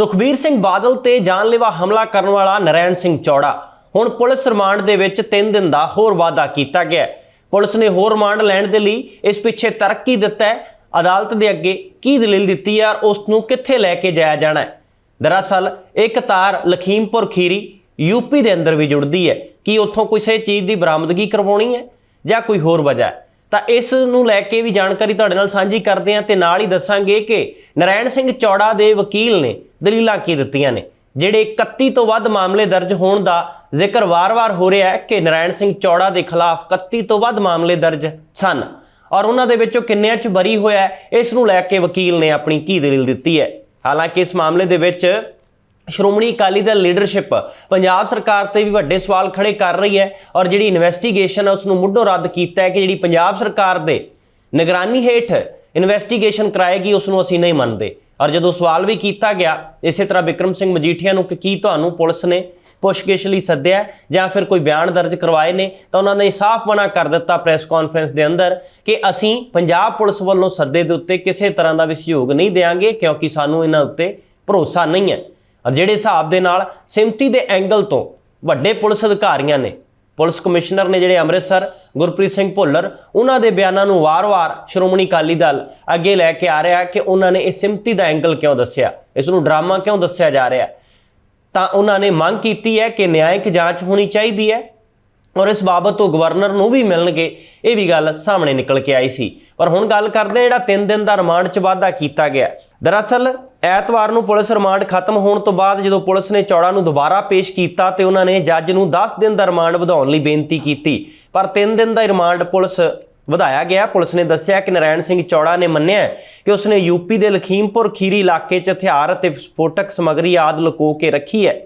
ਸੁਖਬੀਰ ਸਿੰਘ ਬਾਦਲ ਤੇ ਜਾਨਲੇਵਾ ਹਮਲਾ ਕਰਨ ਵਾਲਾ ਨਰੈਣ ਸਿੰਘ ਚੌੜਾ। ਹੁਣ ਪੁਲਿਸ ਰਿਮਾਂਡ ਦੇ ਵਿੱਚ 3 ਦਿਨ ਦਾ ਹੋਰ ਵਾਅਦਾ ਕੀਤਾ ਗਿਆ ਪੁਲਿਸ ਨੇ ਹੋਰ ਰਿਮਾਂਡ ਲੈਣ ਦੇ ਲਈ ਇਸ ਪਿੱਛੇ ਤਰੱਕੀ ਦਿੱਤਾ ਹੈ। ਅਦਾਲਤ ਦੇ ਅੱਗੇ ਕੀ ਦਲੀਲ ਦਿੱਤੀ ਹੈ ਔਰ ਉਸ ਨੂੰ ਕਿੱਥੇ ਲੈ ਕੇ ਜਾਇਆ ਜਾਣਾ ਹੈ? ਦਰਅਸਲ, ਇੱਕ ਤਾਰ ਲਖੀਮਪੁਰ ਖੀਰੀ ਯੂਪੀ ਦੇ ਅੰਦਰ ਵੀ ਜੁੜਦੀ ਹੈ। ਕਿ ਉੱਥੋਂ ਕਿਸੇ ਚੀਜ਼ ਦੀ ਬਰਾਮਦਗੀ ਕਰਵਾਉਣੀ ਹੈ ਜਾਂ ਕੋਈ ਹੋਰ ਵਜ੍ਹਾ ਹੈ? ਤਾਂ ਇਸ ਨੂੰ ਲੈ ਕੇ ਵੀ ਜਾਣਕਾਰੀ ਤੁਹਾਡੇ ਨਾਲ ਸਾਂਝੀ ਕਰਦੇ ਹਾਂ ਤੇ ਨਾਲ ਹੀ ਦੱਸਾਂਗੇ ਕਿ ਨਰੈਣ ਸਿੰਘ ਚੌੜਾ ਦੇ ਵਕੀਲ ਨੇ ਦਲੀਲਾਂ ਕੀ ਦਿੱਤੀਆਂ ਨੇ, ਜਿਹੜੇ 31 ਤੋਂ ਵੱਧ ਮਾਮਲੇ ਦਰਜ ਹੋਣ ਦਾ ਜ਼ਿਕਰ ਵਾਰ-ਵਾਰ ਹੋ ਰਿਹਾ ਹੈ ਕਿ ਨਰੈਣ ਸਿੰਘ ਚੌੜਾ ਦੇ ਖਿਲਾਫ 31 ਤੋਂ ਵੱਧ ਮਾਮਲੇ ਦਰਜ ਸਨ ਔਰ ਉਹਨਾਂ ਦੇ ਵਿੱਚੋਂ ਕਿੰਨਿਆਂ ਚ ਬਰੀ ਹੋਇਆ ਇਸ ਨੂੰ ਲੈ ਕੇ ਵਕੀਲ ਨੇ ਆਪਣੀ ਕੀ ਦਲੀਲ ਦਿੱਤੀ ਹੈ। ਹਾਲਾਂਕਿ ਇਸ ਮਾਮਲੇ ਦੇ ਵਿੱਚ ਸ਼੍ਰੋਮਣੀ ਅਕਾਲੀ ਦਲ ਲੀਡਰਸ਼ਿਪ ਪੰਜਾਬ ਸਰਕਾਰ ਤੇ ਵੀ ਵੱਡੇ ਸਵਾਲ ਖੜੇ ਕਰ ਰਹੀ ਹੈ ਔਰ ਜਿਹੜੀ ਇਨਵੈਸਟੀਗੇਸ਼ਨ ਹੈ ਉਸ ਨੂੰ ਮੁੱਢੋਂ ਰੱਦ ਕੀਤਾ ਹੈ ਕਿ ਜਿਹੜੀ ਪੰਜਾਬ ਸਰਕਾਰ ਦੇ ਨਿਗਰਾਨੀ ਹੇਠ ਇਨਵੈਸਟੀਗੇਸ਼ਨ ਕਰਾਏਗੀ ਉਸ ਨੂੰ ਅਸੀਂ ਨਹੀਂ ਮੰਨਦੇ। ਔਰ ਜਦੋਂ ਸਵਾਲ ਵੀ ਕੀਤਾ ਗਿਆ, ਇਸੇ ਤਰ੍ਹਾਂ ਵਿਕਰਮ ਸਿੰਘ ਮਜੀਠੀਆ ਨੂੰ ਕਿ ਕੀ ਤੁਹਾਨੂੰ ਪੁਲਿਸ ਨੇ ਪੁੱਛਗਿੱਛ ਲਈ ਸੱਦਿਆ ਜਾਂ ਫਿਰ ਕੋਈ ਬਿਆਨ ਦਰਜ ਕਰਵਾਏ ਨੇ, ਤਾਂ ਉਹਨਾਂ ਨੇ ਸਾਫ਼ ਮਨਾ ਕਰ ਦਿੱਤਾ ਪ੍ਰੈਸ ਕਾਨਫਰੰਸ ਦੇ ਅੰਦਰ ਕਿ ਅਸੀਂ ਪੰਜਾਬ ਪੁਲਿਸ ਵੱਲੋਂ ਸੱਦੇ ਦੇ ਉੱਤੇ ਕਿਸੇ ਤਰ੍ਹਾਂ ਦਾ ਵੀ ਸਹਿਯੋਗ ਨਹੀਂ ਦੇਵਾਂਗੇ ਕਿਉਂਕਿ ਸਾਨੂੰ ਇਹਨਾਂ ਉੱਤੇ ਭਰੋਸਾ ਨਹੀਂ ਹੈ। ਔਰ ਜਿਹੜੇ ਹਿਸਾਬ ਦੇ ਨਾਲ ਸਿਮਤੀ ਦੇ ਐਂਗਲ ਤੋਂ ਵੱਡੇ ਪੁਲਿਸ ਅਧਿਕਾਰੀਆਂ ਨੇ, ਪੁਲਿਸ ਕਮਿਸ਼ਨਰ ਨੇ ਜਿਹੜੇ ਅੰਮ੍ਰਿਤਸਰ, ਗੁਰਪ੍ਰੀਤ ਸਿੰਘ ਭੁੱਲਰ, ਉਹਨਾਂ ਦੇ ਬਿਆਨਾਂ ਨੂੰ ਵਾਰ-ਵਾਰ ਸ਼੍ਰੋਮਣੀ ਅਕਾਲੀ ਦਲ ਅੱਗੇ ਲੈ ਕੇ ਆ ਰਿਹਾ ਕਿ ਉਹਨਾਂ ਨੇ ਇਹ ਸਿਮਤੀ ਦਾ ਐਂਗਲ ਕਿਉਂ ਦੱਸਿਆ, ਇਸ ਨੂੰ ਡਰਾਮਾ ਕਿਉਂ ਦੱਸਿਆ ਜਾ ਰਿਹਾ ਤਾਂ ਉਹਨਾਂ ਨੇ ਮੰਗ ਕੀਤੀ ਹੈ ਕਿ ਨਿਆਇਕ ਜਾਂਚ ਹੋਣੀ ਚਾਹੀਦੀ ਹੈ ਔਰ ਇਸ ਬਾਬਤ ਤੋਂ ਗਵਰਨਰ ਨੂੰ ਵੀ ਮਿਲਣਗੇ, ਇਹ ਵੀ ਗੱਲ ਸਾਹਮਣੇ ਨਿਕਲ ਕੇ ਆਈ ਸੀ। ਪਰ ਹੁਣ ਗੱਲ ਕਰਦੇ ਹਾਂ ਜਿਹੜਾ 3 ਦਿਨ ਦਾ ਰਿਮਾਂਡ 'ਚ ਵਾਧਾ ਕੀਤਾ ਗਿਆ। ਦਰਅਸਲ ਐਤਵਾਰ ਨੂੰ ਪੁਲਿਸ ਰਿਮਾਂਡ ਖਤਮ ਹੋਣ ਤੋਂ ਬਾਅਦ ਜਦੋਂ ਪੁਲਿਸ ਨੇ ਚੌੜਾ ਨੂੰ ਦੁਬਾਰਾ ਪੇਸ਼ ਕੀਤਾ ਤੇ ਉਹਨਾਂ ਨੇ ਜੱਜ ਨੂੰ 10 ਦਿਨ ਦਾ ਰਿਮਾਂਡ ਵਧਾਉਣ ਲਈ ਬੇਨਤੀ ਕੀਤੀ। ਪਰ 3 ਦਿਨ ਦਾ ਰਿਮਾਂਡ ਪੁਲਿਸ ਵਧਾਇਆ ਗਿਆ। ਪੁਲਿਸ ਨੇ ਦੱਸਿਆ ਕਿ ਨਰਾਇਣ ਸਿੰਘ ਚੌੜਾ ਨੇ ਮੰਨਿਆ ਕਿ ਉਸਨੇ ਯੂਪੀ ਦੇ ਲਖੀਮਪੁਰ ਖੀਰੀ ਇਲਾਕੇ 'ਚ ਹਥਿਆਰ ਅਤੇ ਵਿਸਫੋਟਕ ਸਮੱਗਰੀ ਆਦਿ ਲੁਕੋ ਕੇ ਰੱਖੀ ਹੈ।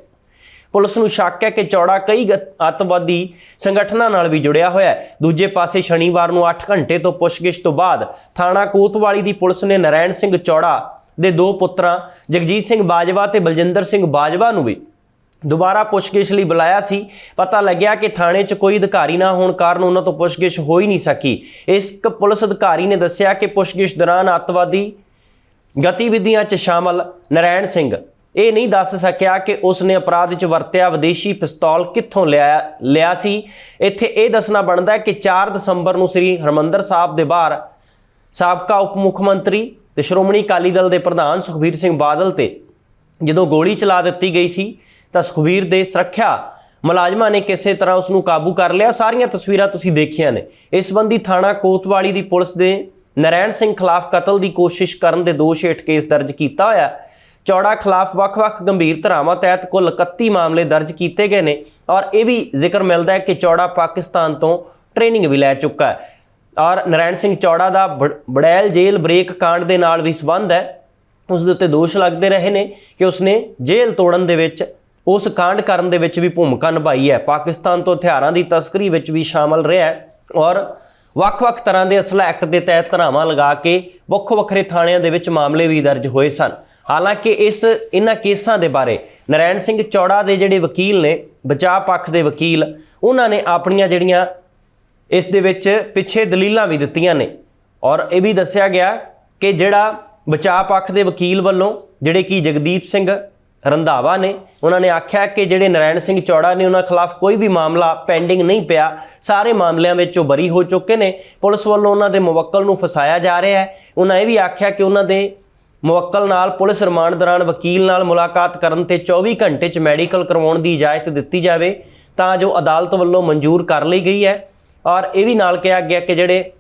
ਪੁਲਿਸ ਨੂੰ ਸ਼ੱਕ ਹੈ ਕਿ ਚੌੜਾ ਕਈ ਗ- ਅੱਤਵਾਦੀ ਸੰਗਠਨਾਂ ਨਾਲ ਵੀ ਜੁੜਿਆ ਹੋਇਆ ਹੈ। ਦੂਜੇ ਪਾਸੇ ਸ਼ਨੀਵਾਰ ਨੂੰ 8 ਘੰਟੇ ਤੋਂ ਪੁੱਛਗਿੱਛ ਤੋਂ ਬਾਅਦ ਥਾਣਾ ਕੋਤਵਾਲੀ ਦੀ ਪੁਲਿਸ ਨੇ ਨਰਾਇਣ ਸਿੰਘ ਚੌੜਾ ਦੇ ਦੋ ਪੁੱਤਰਾਂ, ਜਗਜੀਤ ਸਿੰਘ ਬਾਜਵਾ ਤੇ ਬਲਜਿੰਦਰ ਸਿੰਘ ਬਾਜਵਾ ਨੂੰ ਵੀ। ਦੁਬਾਰਾ ਪੁੱਛਗਿੱਛ ਲਈ ਬੁਲਾਇਆ ਸੀ। ਪਤਾ ਲੱਗਿਆ ਕਿ ਥਾਣੇ 'ਚ ਕੋਈ ਅਧਿਕਾਰੀ ਨਾ ਹੋਣ ਕਾਰਨ ਉਹਨਾਂ ਤੋਂ ਪੁੱਛਗਿੱਛ ਹੋ ਹੀ ਨਹੀਂ ਸਕੀ। ਇਸ ਪੁਲਿਸ ਅਧਿਕਾਰੀ ਨੇ ਦੱਸਿਆ ਕਿ ਪੁੱਛਗਿੱਛ ਦੌਰਾਨ ਅੱਤਵਾਦੀ ਗਤੀਵਿਧੀਆਂ 'ਚ ਸ਼ਾਮਲ ਨਰੈਣ ਸਿੰਘ। ਇਹ ਨਹੀਂ ਦੱਸ ਸਕਿਆ ਕਿ ਉਸ ਨੇ ਅਪਰਾਧ 'ਚ ਵਰਤਿਆ ਵਿਦੇਸ਼ੀ ਪਿਸਤੌਲ ਕਿੱਥੋਂ ਲਿਆ ਲਿਆ ਸੀ। ਇੱਥੇ ਇਹ ਦੱਸਣਾ ਬਣਦਾ ਹੈ ਕਿ 4 ਦਸੰਬਰ ਨੂੰ ਸ੍ਰੀ ਹਰਮੰਦਰ ਸਾਹਿਬ ਦੇ ਬਾਹਰ ਸਾਬਕਾ ਉਪ ਮੁੱਖ ਮੰਤਰੀ ਤੇ ਸ਼੍ਰੋਮਣੀ ਅਕਾਲੀ ਦਲ ਦੇ ਪ੍ਰਧਾਨ ਸੁਖਬੀਰ ਸਿੰਘ ਬਾਦਲ ਤੇ ਜਦੋਂ ਗੋਲੀ ਚਲਾ ਦਿੱਤੀ ਗਈ ਸੀ, ਤਾਂ ਸੁਖਬੀਰ ਦੇ ਸੁਰੱਖਿਆ ਮੁਲਾਜ਼ਮਾਂ ਨੇ ਕਿਸੇ ਤਰ੍ਹਾਂ ਉਸ ਨੂੰ ਕਾਬੂ ਕਰ ਲਿਆ। ਸਾਰੀਆਂ ਤਸਵੀਰਾਂ ਤੁਸੀਂ ਦੇਖੀਆਂ ਨੇ। ਇਸ ਸੰਬੰਧੀ ਥਾਣਾ ਕੋਤਵਾਲੀ ਦੀ ਪੁਲਿਸ ਦੇ ਨਰੈਣ ਸਿੰਘ ਖਿਲਾਫ ਕਤਲ ਦੀ ਕੋਸ਼ਿਸ਼ ਕਰਨ ਦੇ ਦੋਸ਼ ਹੇਠ ਕੇਸ ਦਰਜ ਕੀਤਾ ਹੋਇਆ। ਚੌੜਾ ਖਿਲਾਫ ਵੱਖ-ਵੱਖ ਗੰਭੀਰ ਧਾਰਾਵਾਂ ਤਹਿਤ ਕੁੱਲ 31 ਮਾਮਲੇ ਦਰਜ ਕੀਤੇ ਗਏ ਨੇ ਔਰ ਇਹ ਵੀ ਜ਼ਿਕਰ ਮਿਲਦਾ ਹੈ ਕਿ ਚੌੜਾ ਪਾਕਿਸਤਾਨ ਤੋਂ ਟ੍ਰੇਨਿੰਗ ਵੀ ਲੈ ਚੁੱਕਾ ਹੈ। ਔਰ ਨਰੈਣ ਸਿੰਘ ਚੌੜਾ ਦਾ ਬੜੈਲ ਜੇਲ੍ਹ ਬ੍ਰੇਕ ਕਾਂਡ ਦੇ ਨਾਲ ਵੀ ਸੰਬੰਧ ਹੈ। ਉਸ ਦੇ ਉੱਤੇ ਦੋਸ਼ ਲੱਗਦੇ ਰਹੇ ਨੇ ਕਿ ਉਸਨੇ ਜੇਲ੍ਹ ਤੋੜਨ ਦੇ ਵਿੱਚ, ਉਸ ਕਾਂਡ ਕਰਨ ਦੇ ਵਿੱਚ ਵੀ ਭੂਮਿਕਾ ਨਿਭਾਈ ਹੈ। ਪਾਕਿਸਤਾਨ ਤੋਂ ਹਥਿਆਰਾਂ ਦੀ ਤਸਕਰੀ ਵਿੱਚ ਵੀ ਸ਼ਾਮਲ ਰਿਹਾ ਹੈ ਔਰ ਵੱਖ-ਵੱਖ ਤਰ੍ਹਾਂ ਦੇ ਅਸਲਾ ਐਕਟ ਦੇ ਤਹਿਤ ਧਰਾਵਾਂ ਲਗਾ ਕੇ ਵੱਖੋ ਵੱਖਰੇ ਥਾਣਿਆਂ ਦੇ ਵਿੱਚ ਮਾਮਲੇ ਵੀ ਦਰਜ ਹੋਏ ਸਨ। ਹਾਲਾਂਕਿ ਇਸ ਇਹਨਾਂ ਕੇਸਾਂ ਦੇ ਬਾਰੇ ਨਰੈਣ ਸਿੰਘ ਚੌੜਾ ਦੇ ਜਿਹੜੇ ਵਕੀਲ ਨੇ, ਬਚਾਅ ਪੱਖ ਦੇ ਵਕੀਲ ਉਹਨਾਂ ਨੇ ਆਪਣੀਆਂ ਜਿਹੜੀਆਂ ਇਸ ਦੇ ਵਿੱਚ ਪਿੱਛੇ ਦਲੀਲਾਂ ਵੀ ਦਿੱਤੀਆਂ ਨੇ। ਔਰ ਇਹ ਵੀ ਦੱਸਿਆ ਗਿਆ ਕਿ ਜਿਹੜਾ ਬਚਾਅ ਪੱਖ ਦੇ ਵਕੀਲ ਵੱਲੋਂ ਜਿਹੜੇ ਕਿ ਜਗਦੀਪ ਸਿੰਘ ਰੰਧਾਵਾ ਨੇ, ਉਹਨਾਂ ਨੇ ਆਖਿਆ ਕਿ ਜਿਹੜੇ ਨਰਾਇਣ ਸਿੰਘ ਚੌੜਾ ਨੇ, ਉਹਨਾਂ ਖਿਲਾਫ ਕੋਈ ਵੀ ਮਾਮਲਾ ਪੈਂਡਿੰਗ ਨਹੀਂ ਪਿਆ। ਸਾਰੇ ਮਾਮਲਿਆਂ ਵਿੱਚ ਉਹ ਬਰੀ ਹੋ ਚੁੱਕੇ ਨੇ। ਪੁਲਿਸ ਵੱਲੋਂ ਉਹਨਾਂ ਦੇ ਮੁਵੱਕਲ ਨੂੰ ਫਸਾਇਆ ਜਾ ਰਿਹਾ ਹੈ। ਉਹਨਾਂ ਇਹ ਵੀ ਆਖਿਆ ਕਿ ਉਹਨਾਂ ਦੇ ਮੁਵੱਕਲ ਨਾਲ ਪੁਲਿਸ ਰਿਮਾਂਡ ਦੌਰਾਨ ਵਕੀਲ ਨਾਲ ਮੁਲਾਕਾਤ ਕਰਨ ਤੇ 24 ਘੰਟੇ 'ਚ ਮੈਡੀਕਲ ਕਰਵਾਉਣ ਦੀ ਇਜਾਜ਼ਤ ਦਿੱਤੀ ਜਾਵੇ, ਤਾਂ ਜੋ ਅਦਾਲਤ ਵੱਲੋਂ ਮਨਜ਼ੂਰ ਕਰ ਲਈ ਗਈ ਹੈ। ਔਰ ਇਹ ਵੀ ਨਾਲ ਕਿਹਾ ਗਿਆ ਕਿ ਜਿਹੜੇ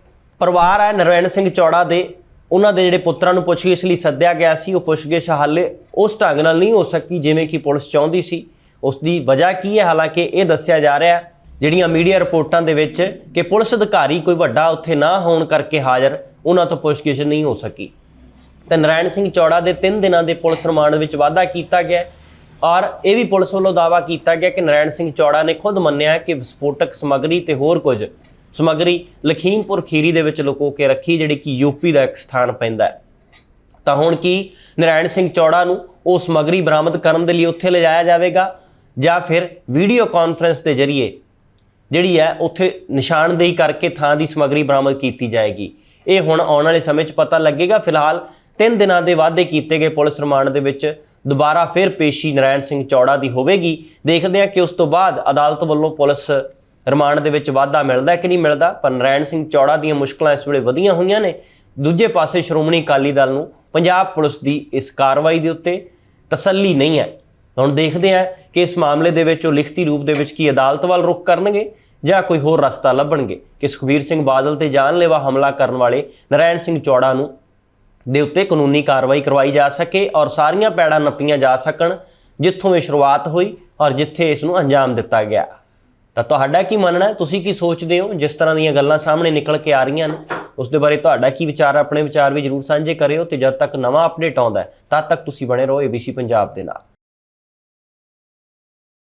ਪਰਿਵਾਰ ਹੈ ਨਰਵੈਣ ਸਿੰਘ ਚੌੜਾ ਦੇ, ਉਹਨਾਂ ਦੇ ਜਿਹੜੇ ਪੁੱਤਰਾਂ ਨੂੰ ਪੁੱਛਗਿੱਛ ਲਈ ਸੱਦਿਆ ਗਿਆ ਸੀ, ਉਹ ਪੁੱਛਗਿੱਛ ਹਾਲੇ ਉਸ ਢੰਗ ਨਾਲ ਨਹੀਂ ਹੋ ਸਕੀ ਜਿਵੇਂ ਕਿ ਪੁਲਿਸ ਚਾਹੁੰਦੀ ਸੀ। ਉਸ ਦੀ ਵਜ੍ਹਾ ਕੀ ਹੈ? ਹਾਲਾਂਕਿ ਇਹ ਦੱਸਿਆ ਜਾ ਰਿਹਾ ਜਿਹੜੀਆਂ ਮੀਡੀਆ ਰਿਪੋਰਟਾਂ ਦੇ ਵਿੱਚ ਕਿ ਪੁਲਿਸ ਅਧਿਕਾਰੀ ਕੋਈ ਵੱਡਾ ਉੱਥੇ ਨਾ ਹੋਣ ਕਰਕੇ ਹਾਜ਼ਰ, ਉਹਨਾਂ ਤੋਂ ਪੁੱਛਗਿੱਛ ਨਹੀਂ ਹੋ ਸਕੀ। ਤੇ ਨਰਾਇਣ ਸਿੰਘ ਚੌੜਾ ਦੇ 3 ਦਿਨਾਂ ਦੇ ਪੁਲਿਸ ਰਿਮਾਂਡ ਵਿੱਚ ਵਾਧਾ ਕੀਤਾ ਗਿਆ। ਔਰ ਇਹ ਵੀ ਪੁਲਿਸ ਵੱਲੋਂ ਦਾਅਵਾ ਕੀਤਾ ਗਿਆ ਕਿ ਨਰਾਇਣ ਸਿੰਘ ਚੌੜਾ ਨੇ ਖੁਦ ਮੰਨਿਆ ਕਿ ਵਿਸਫੋਟਕ ਸਮੱਗਰੀ ਤੇ ਹੋਰ ਕੁਝ ਸਮੱਗਰੀ ਲਖੀਮਪੁਰ ਖੀਰੀ ਦੇ ਵਿੱਚ ਲੁਕੋ ਕੇ ਰੱਖੀ, ਜਿਹੜੀ ਕਿ ਯੂਪੀ ਦਾ ਇੱਕ ਸਥਾਨ ਪੈਂਦਾ ਹੈ। ਤਾਂ ਹੁਣ ਕੀ ਨਰਾਇਣ ਸਿੰਘ ਚੌੜਾ ਨੂੰ ਉਹ ਸਮੱਗਰੀ ਬਰਾਮਦ ਕਰਨ ਦੇ ਲਈ ਉੱਥੇ ਲਿਜਾਇਆ ਜਾਵੇਗਾ ਜਾਂ ਫਿਰ ਵੀਡੀਓ ਕਾਨਫਰੰਸ ਦੇ ਜ਼ਰੀਏ ਜਿਹੜੀ ਹੈ ਉੱਥੇ ਨਿਸ਼ਾਨਦੇਹੀ ਕਰਕੇ ਥਾਂ ਦੀ ਸਮੱਗਰੀ ਬਰਾਮਦ ਕੀਤੀ ਜਾਏਗੀ? ਇਹ ਹੁਣ ਆਉਣ ਵਾਲੇ ਸਮੇਂ 'ਚ ਪਤਾ ਲੱਗੇਗਾ। ਫਿਲਹਾਲ 3 ਦਿਨਾਂ ਦੇ ਵਾਅਦੇ ਕੀਤੇ ਗਏ ਪੁਲਿਸ ਰਿਮਾਂਡ ਦੇ ਵਿੱਚ। ਦੁਬਾਰਾ ਫਿਰ ਪੇਸ਼ੀ ਨਰਾਇਣ ਸਿੰਘ ਚੌੜਾ ਦੀ ਹੋਵੇਗੀ। ਦੇਖਦੇ ਹਾਂ ਕਿ ਉਸ ਤੋਂ ਬਾਅਦ ਅਦਾਲਤ ਵੱਲੋਂ ਪੁਲਿਸ ਰਿਮਾਂਡ ਦੇ ਵਿੱਚ ਵਾਧਾ ਮਿਲਦਾ ਕਿ ਨਹੀਂ ਮਿਲਦਾ, ਪਰ ਨਰਾਇਣ ਸਿੰਘ ਚੌੜਾ ਦੀਆਂ ਮੁਸ਼ਕਲਾਂ ਇਸ ਵੇਲੇ ਵਧੀਆਂ ਹੋਈਆਂ ਨੇ। ਦੂਜੇ ਪਾਸੇ ਸ਼੍ਰੋਮਣੀ ਅਕਾਲੀ ਦਲ ਨੂੰ ਪੰਜਾਬ ਪੁਲਿਸ ਦੀ ਇਸ ਕਾਰਵਾਈ ਦੇ ਉੱਤੇ ਤਸੱਲੀ ਨਹੀਂ ਹੈ। ਹੁਣ ਦੇਖਦੇ ਹਾਂ ਕਿ ਇਸ ਮਾਮਲੇ ਦੇ ਵਿੱਚ ਉਹ ਲਿਖਤੀ ਰੂਪ ਦੇ ਵਿੱਚ ਕੀ ਅਦਾਲਤ ਵੱਲ ਰੁਖ ਕਰਨਗੇ ਜਾਂ ਕੋਈ ਹੋਰ ਰਸਤਾ ਲੱਭਣਗੇ ਕਿ ਸੁਖਬੀਰ ਸਿੰਘ ਬਾਦਲ ਤੇ ਜਾਨਲੇਵਾ ਹਮਲਾ ਕਰਨ ਵਾਲੇ ਨਰਾਇਣ ਸਿੰਘ ਚੌੜਾ ਨੂੰ ਦੇ ਉੱਤੇ ਕਾਨੂੰਨੀ ਕਾਰਵਾਈ ਕਰਵਾਈ ਜਾ ਸਕੇ ਔਰ ਸਾਰੀਆਂ ਪੈੜਾਂ ਨੱਪੀਆਂ ਜਾ ਸਕਣ, ਜਿੱਥੋਂ ਇਹ ਸ਼ੁਰੂਆਤ ਹੋਈ ਔਰ ਜਿੱਥੇ ਇਸ ਨੂੰ ਅੰਜਾਮ ਦਿੱਤਾ ਗਿਆ। ਤਾਂ ਤੁਹਾਡਾ ਕੀ ਮੰਨਣਾ ਹੈ? ਤੁਸੀਂ ਕੀ ਸੋਚਦੇ ਹੋ? ਜਿਸ ਤਰ੍ਹਾਂ ਦੀਆਂ ਗੱਲਾਂ ਸਾਹਮਣੇ ਨਿਕਲ ਕੇ ਆ ਰਹੀਆਂ ਨੇ, ਉਸ ਦੇ ਬਾਰੇ ਤੁਹਾਡਾ ਕੀ ਵਿਚਾਰ ਆਪਣੇ ਵਿਚਾਰ ਵੀ ਜਰੂਰ ਸਾਂਝੇ ਕਰਿਓ ਤੇ ਜਦ ਤੱਕ ਨਵਾਂ ਅਪਡੇਟ ਆਉਂਦਾ ਤਦ ਤੱਕ ਤੁਸੀਂ ਬਣੇ ਰਹੋ ABC ਪੰਜਾਬ ਦੇ ਨਾਲ।